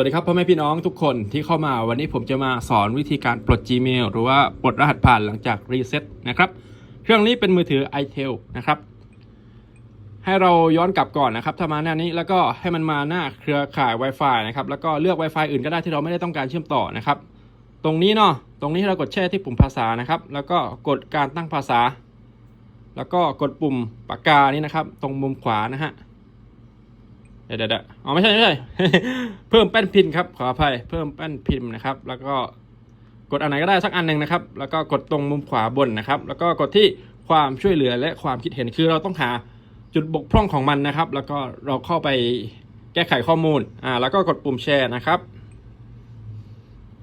วัสดีครับพ่อแม่พี่น้องทุกคนที่เข้ามาวันนี้ผมจะมาสอนวิธีการปลด Gmail หรือว่าปลดรหัสผ่านหลังจากรีเซ็ตนะครับเครื่องนี้เป็นมือถือ iTel นะครับให้เราย้อนกลับก่อนนะครับถ้ามาหน้านี้แล้วก็ให้มันมาหน้าเครือข่าย Wi-Fi นะครับแล้วก็เลือก Wi-Fi อื่นก็ได้ที่เราไม่ได้ต้องการเชื่อมต่อนะครับ ตรงนี้เนาะตรงนี้ให้เรากดแช่ที่ปุ่มภาษานะครับ แล้วก็กดการตั้งภาษา แล้วก็กดปุ่มปากกานี่นะครับ ตรงมุมขวานะฮะ เดี๋ยวเดี๋ยวอ๋อไม่ใช่ไม่ใช่ เพิ่มแป้นพิมพ์ครับขออภัยเพิ่มแป้นพิมพ์นะครับ แล้วก็กดอันไหนก็ได้สักอันหนึ่งนะครับ แล้วก็กดตรงมุมขวาบนนะครับ แล้วก็กดที่ความช่วยเหลือและความคิดเห็นคือเราต้องหาจุดบกพร่องของมันนะครับ แล้วก็เราเข้าไปแก้ไขข้อมูลอ่าแล้วก็กดปุ่มแชร์นะครับ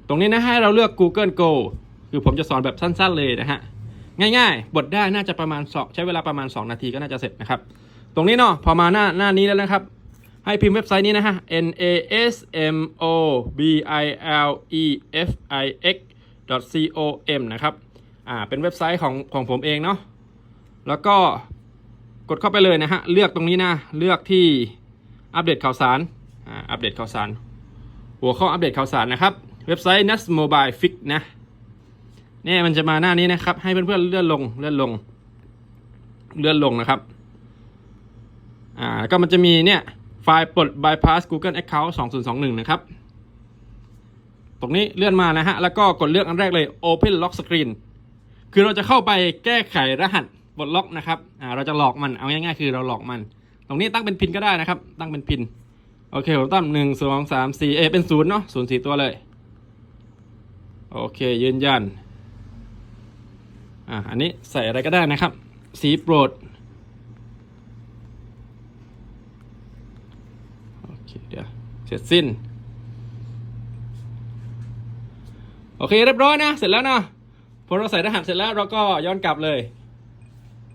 ตรงนี้นะให้เราเลือก Google Go คือผมจะสอนแบบสั้น ๆ เลยนะฮะง่ายๆ บทได้น่าจะประมาณสองใช้เวลาประมาณ 2 นาทีก็น่าจะเสร็จนะครับ ตรงนี้เนาะพอมาหน้าหน้านี้แล้วนะครับ ให้พิมพ์เว็บไซต์นี้นะฮะ n a s m o b i l e f i x c o m นะครับ อ่า เป็นเว็บไซต์ของของผมเองเนาะ แล้วก็กดเข้าไปเลยนะฮะ เลือกตรงนี้นะ เลือกที่อัปเดตข่าวสาร อ่า อัปเดตข่าวสาร หัวข้ออัปเดตข่าวสารนะครับ เว็บไซต์ Nest Mobile Fix นะเนี่ยมันจะมาหน้านี้นะครับ ให้เพื่อนๆเลื่อนลง เลื่อนลง เลื่อนลงนะครับ อ่า แล้วก็มันจะมีเนี่ย ไฟล์ปลด bypass Google Account 2021 นะครับ ตรงนี้เลื่อนมานะฮะ แล้วก็กดเลือกอันแรกเลย Open Lock Screen คือเราจะเข้าไปแก้ไขรหัสปลดล็อกนะครับ อ่า เราจะหลอกมัน เอาง่ายๆ คือเราหลอกมัน ตรงนี้ตั้งเป็นพินก็ได้นะครับ ตั้งเป็นพิน โอเค ผมตั้งหนึ่งสองสามสี่เอเป็นศูนย์เนาะศูนย์สี่ตัวเลย โอเค ยืนยัน อ่า อันนี้ใส่อะไรก็ได้นะครับ สีโปรด โอ เดี๋ยวเสร็จสิ้น โอเคเรียบร้อยนะ เสร็จแล้วนะพอเราใส่รหัสเสร็จแล้วเราก็ย้อนกลับเลย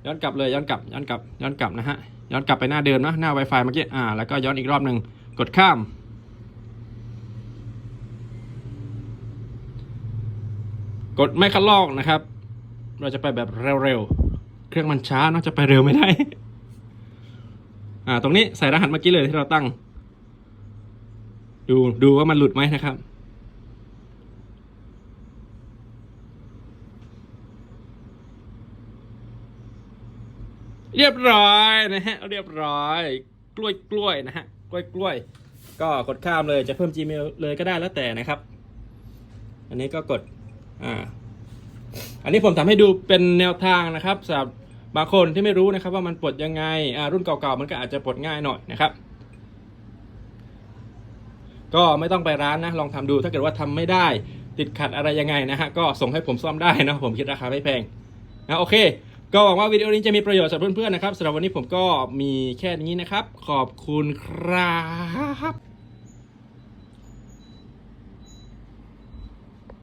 ย้อนกลับเลยย้อนกลับย้อนกลับย้อนกลับนะฮะย้อนกลับไปหน้าเดิมนะหน้า Wi-Fi เมื่อกี้อ่าแล้วก็ย้อนอีกรอบหนึ่งกดข้าม กดไม่คัดลอกนะครับ เราจะไปแบบเร็วๆ เครื่องมันช้าเนอะจะไปเร็วไม่ได้ อ่าตรงนี้ใส่รหัสเมื่อกี้เลยที่เราตั้ง ดูดูว่ามันหลุดไหมนะครับ เรียบร้อยนะฮะ เรียบร้อย กล้วยกล้วยนะฮะ กล้วยกล้วย ก็กดข้ามเลยจะเพิ่ม Gmail เลยก็ได้แล้วแต่นะครับ อันนี้ก็กดอ่าอันนี้ผมทำให้ดูเป็นแนวทางนะครับสำหรับบางคนที่ไม่รู้นะครับว่ามันปลดยังไงอ่ารุ่นเก่าๆมันก็อาจจะปลดง่ายหน่อยนะครับ ก็ไม่ต้องไปร้านนะลองทำดู ถ้าเกิดว่าทำไม่ได้ติดขัดอะไรยังไงนะฮะก็ส่งให้ผมซ่อมได้นะผมคิดราคาไม่แพงนะโอเค ก็หวังว่าวิดีโอนี้จะมีประโยชน์สำหรับเพื่อนๆนะครับสำหรับวันนี้ผมก็มีแค่นี้นะครับ ขอบคุณครับ